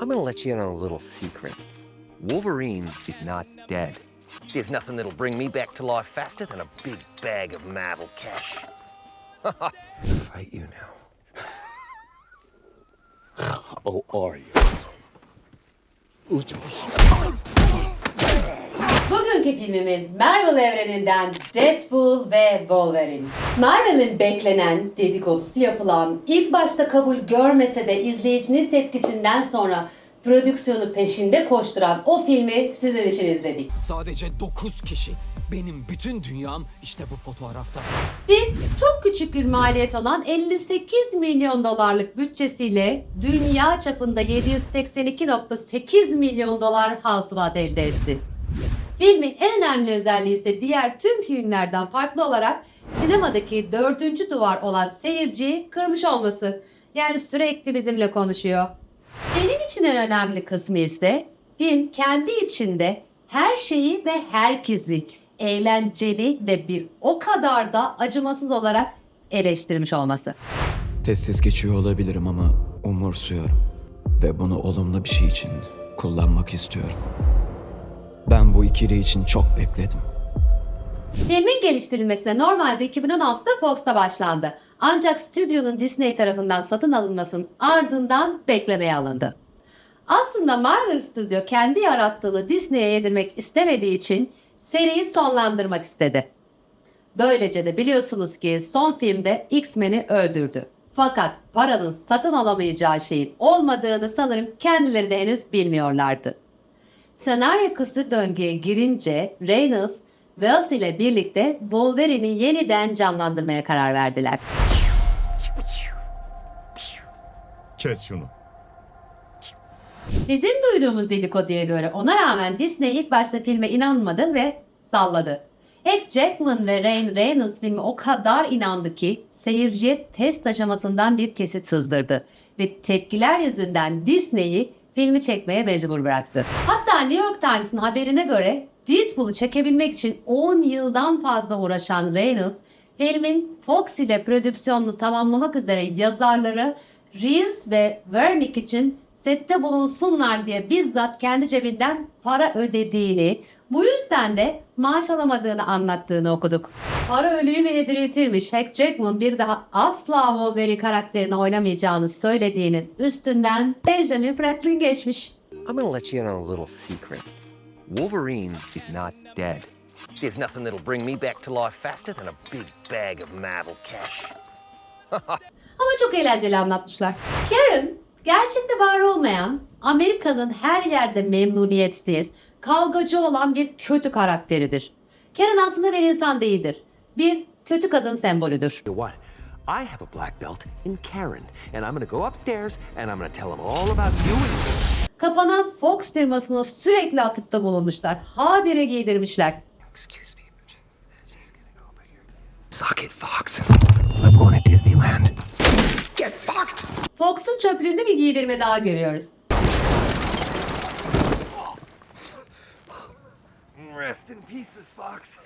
I'm gonna let you in on a little secret. Wolverine is not dead. There's nothing that'll bring me back to life faster than a big bag of Marvel cash. Fight you now. Oh, are you? Bugünkü filmimiz Marvel evreninden Deadpool ve Wolverine. Marvel'in beklenen, dedikodusu yapılan, ilk başta kabul görmese de izleyicinin tepkisinden sonra prodüksiyonu peşinde koşturan o filmi sizin için izledik. Sadece 9 kişi. Benim bütün dünyam işte bu fotoğrafta. Film çok küçük bir maliyet olan 58 milyon dolarlık bütçesiyle dünya çapında 782.8 milyon dolar hasılat elde etti. Filmin en önemli özelliği ise diğer tüm filmlerden farklı olarak sinemadaki dördüncü duvar olan seyirciyi kırmış olması. Yani sürekli bizimle konuşuyor. Benim için en önemli kısmı ise film kendi içinde her şeyi ve herkesi eğlenceli ve bir o kadar da acımasız olarak eleştirmiş olması. Testis geçiyor olabilirim ama umursuyorum. Ve bunu olumlu bir şey için kullanmak istiyorum. Ben bu ikili için çok bekledim. Filmin geliştirilmesine normalde 2016'da Fox'ta başlandı. Ancak stüdyonun Disney tarafından satın alınmasının ardından beklemeye alındı. Aslında Marvel Studio kendi yarattığını Disney'e yedirmek istemediği için seriyi sonlandırmak istedi. Böylece de biliyorsunuz ki son filmde X-Men'i öldürdü. Fakat paranın satın alamayacağı şeyin olmadığını sanırım kendileri de henüz bilmiyorlardı. Senaryo kısır döngüye girince Reynolds, Wells ile birlikte Wolverine'i yeniden canlandırmaya karar verdiler. Kes şunu. Bizim duyduğumuz dedikoduya göre ona rağmen Disney ilk başta filme inanmadı ve salladı. Hugh Jackman ve Ryan Reynolds filmi o kadar inandı ki seyirciye test aşamasından bir kesit sızdırdı. Ve tepkiler yüzünden Disney'i filmi çekmeye mecbur bıraktı. Hatta New York Times'ın haberine göre Deadpool'u çekebilmek için 10 yıldan fazla uğraşan Reynolds, filmin Fox ile prodüksiyonunu tamamlamak üzere yazarları Reeves ve Wernick için sette bulunsunlar diye bizzat kendi cebinden para ödediğini, bu yüzden de maaş alamadığını anlattığını okuduk. Para ölüyü bile diriltirmiş. Hugh Jackman bir daha asla Wolverine karakterini oynamayacağını söylediğinin üstünden Benjamin Franklin geçmiş. I'm gonna let you in on a little secret. Wolverine is not dead. There's nothing that'll bring me back to life faster than a big bag of Marvel cash. Ama çok eğlenceli anlatmışlar. Karen, gerçekte var olmayan, Amerika'nın her yerde memnuniyetsiz, kavgacı olan bir kötü karakteridir. Karen aslında bir insan değildir. Bir kötü kadın sembolüdür. What? I have a black belt in Karen, and I'm gonna go upstairs and I'm gonna tell him all about you Kapanan Fox firmasına sürekli atıfta bulunmuşlar. Habire giydirmişler. Excuse me. Suck it, Fox. I'm going to Disneyland. Get fucked! Fox'un çöplüğünde bir giydirme daha görüyoruz. Rest in pieces, Fox.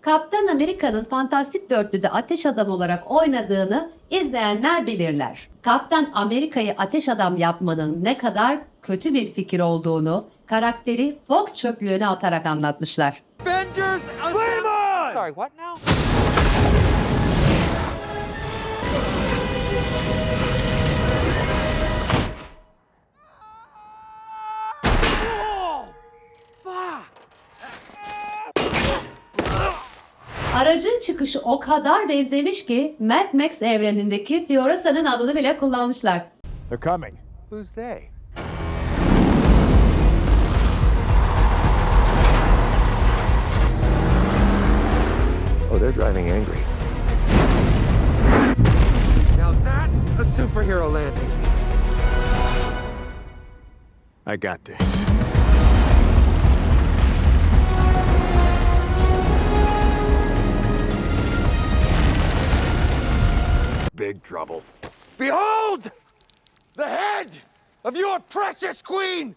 Kaptan Amerika'nın Fantastik Dörtlü'de ateş adam olarak oynadığını izleyenler bilirler. Kaptan Amerika'yı ateş adam yapmanın ne kadar kötü bir fikir olduğunu karakteri Fox çöplüğüne atarak anlatmışlar. Avengers! Flame! Sorry, what now? Aracın çıkışı o kadar benzemiş ki Mad Max evrenindeki Fiorasa'nın adını bile kullanmışlar. They're coming. Who's they? Oh, they're driving angry. Now that's a superhero landing. I got this. Big trouble. Behold! The head of your precious queen,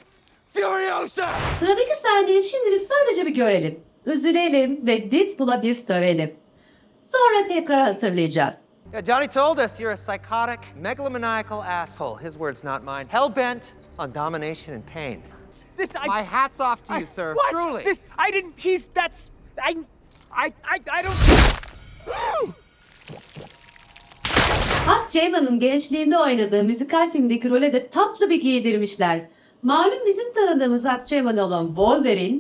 Furiosa! Sıradaki sahneyi şimdilik sadece bir görelim. Üzülelim ve Deadpool'a bir sövelim. Sonra tekrar hatırlayacağız. Yeah, Johnny told us you're a psychotic, megalomaniacal asshole. His words, not mine. Hell bent on domination and pain. This I, My hat's off to you, I- sir. What? Truly. This I didn't. He's that's I I I I don't. Hugh Jackman'ın gençliğinde oynadığı müzikal filmdeki role de tatlı bir giydirmişler. Malum bizim tanıdığımız Hugh Jackman olan Wolverine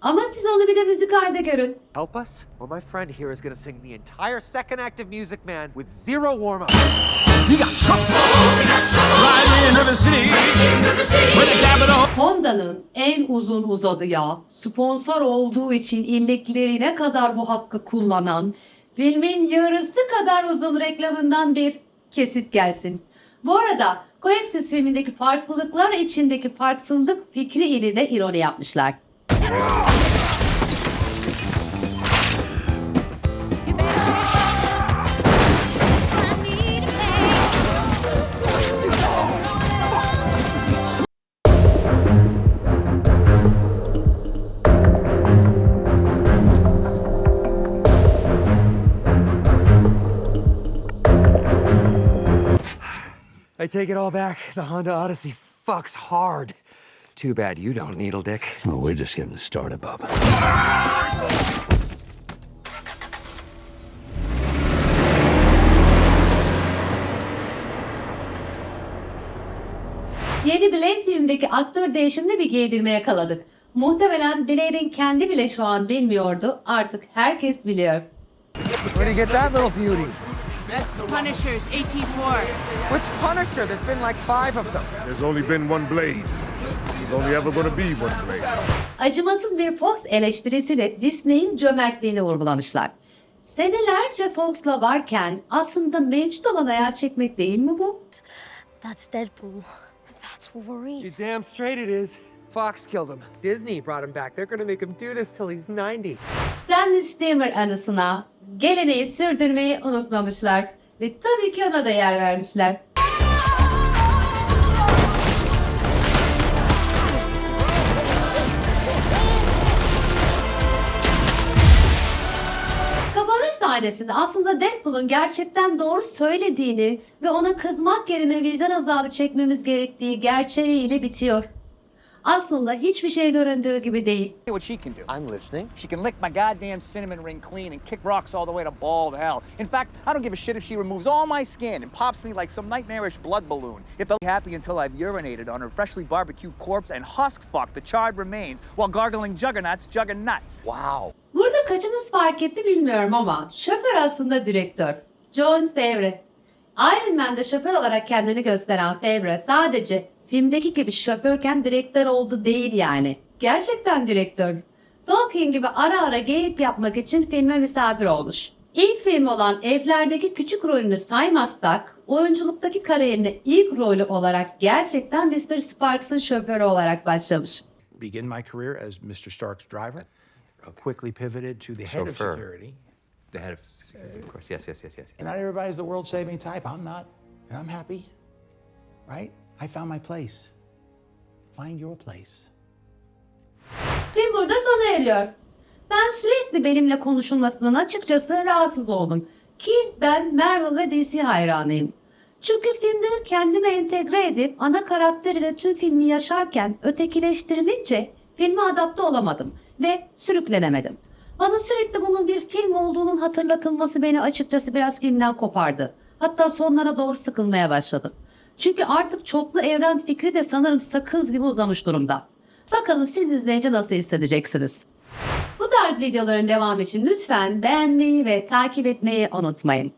ama siz onu bir de müzikalde görün. Help us, or my friend here is gonna sing the entire second act of Music Man with zero warm up. Honda'nın en uzun uzadıya sponsor olduğu için illiklerine kadar bu hakkı kullanan filmin yarısı kadar uzun reklamından bir kesit gelsin. Bu arada Coexis filmindeki farklılıklar içindeki farksızlık fikri ile de ironi yapmışlar. I take it all back. The Honda Odyssey fucks hard. Too bad you don't, Needle Dick. Well, we're just getting started, Bob. Yeni Blade filmindeki aktör değişimini bir giydirme yakaladık. Muhtemelen Blade'in kendi bile şu an bilmiyordu. Artık herkes biliyor. Where do you get that little beauty? That's Punisher's AT4. Which Punisher? There's been like five of them. There's only been one Blade. There's only ever gonna be one Blade. Acımasız bir Fox eleştirisiyle Disney'in cömertliğini vurgulamışlar. Senelerce Fox'la varken aslında mevcut olan ayağı çekmek değil mi bu? That's Deadpool. That's Wolverine. You damn straight it is. Fox killed him. Disney brought him back. They're gonna make him do this till he's 90. Stanley Steamer anısına geleneği sürdürmeyi unutmamışlar. Ve tabii ki ona da yer vermişler. Sahnesinde aslında Deadpool'un gerçekten doğru söylediğini ve ona kızmak yerine vicdan azabı çekmemiz gerektiği gerçeğiyle bitiyor. Aslında hiçbir şey göründüğü gibi değil. What she can do. I'm listening. She can lick my goddamn cinnamon ring clean and kick rocks all the way to bald hell. In fact, I don't give a shit if she removes all my skin and pops me like some nightmarish blood balloon. If they'll be happy until I've urinated on her freshly barbecued corpse and husk fucked the charred remains while gargling juggernauts juggernuts. Wow. Burada kaçınız fark etti bilmiyorum ama şoför aslında direktör. John Favre. Iron Man'de şoför olarak kendini gösteren Favre sadece filmdeki gibi şoförken direktör oldu değil yani. Gerçekten direktör. Tolkien gibi ara ara geyik yapmak için filme misafir olmuş. İlk film olan Evlerdeki küçük rolünü saymazsak, oyunculuktaki kariyerine ilk rolü olarak gerçekten Mr. Sparks'ın şoförü olarak başlamış. begin my career as Mr. Stark's driver. Quickly pivoted to the head of security. The head of security, of course. Yes, yes, yes, yes. And not everybody's the world saving type. I'm not. And I'm happy. Right? I found my place. Find your place. Film burada sona eriyor. Ben sürekli benimle konuşulmasından açıkçası rahatsız oldum. Ki ben Marvel ve DC hayranıyım. Çünkü filmde kendimi entegre edip ana karakter ile tüm filmi yaşarken ötekileştirilince filme adapte olamadım ve sürüklenemedim. Bana sürekli bunun bir film olduğunun hatırlatılması beni açıkçası biraz filmden kopardı. Hatta sonlara doğru sıkılmaya başladım. Çünkü artık çoklu evren fikri de sanırım sakız gibi uzamış durumda. Bakalım siz izleyince nasıl hissedeceksiniz? Bu tarz videoların devamı için lütfen beğenmeyi ve takip etmeyi unutmayın.